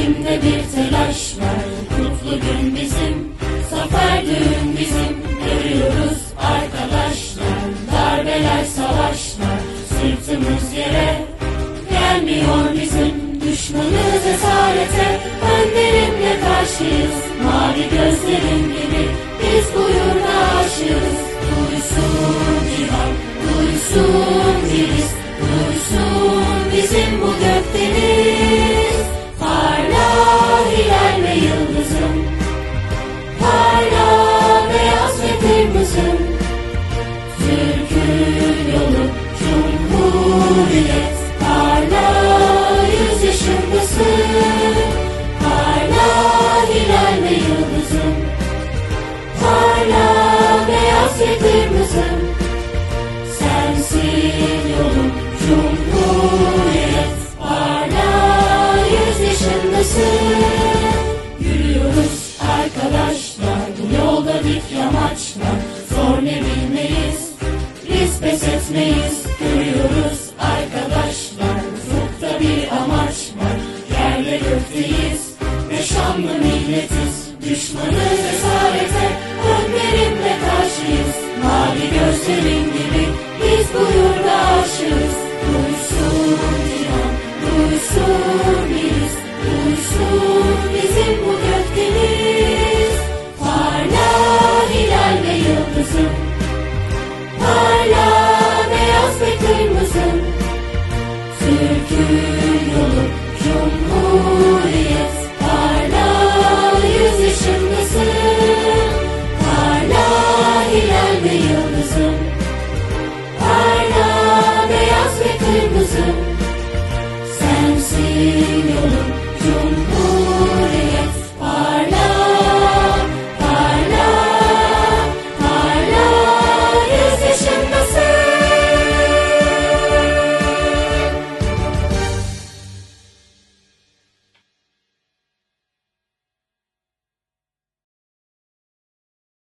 içimde bir telaş var. Kutlu bizim zafer bizim. Yürüyoruz arkadaşlar darbeler savaşlar. Sırtımız yere gelmiyor bizim. Düşmanız esarete önlerimle karşıyız. Mavi gözlerin gibi duysun deniz Duysun bizim bu gökdeniz Parla hilal ve yıldızım. Parla beyaz ve kırmızı Türk'ün yolu Cumhuriyet Parla yüz yaşındasın Parla hilal ve yıldızım. Parla beyaz ve kırmızı dik yamaçlar Zor ne bilmeyiz Biz pes etmeyiz Görüyoruz arkadaşlar. Ufukta bir amaç var Yerde gökteyiz Ve şanlı milletiz Düşmanız You.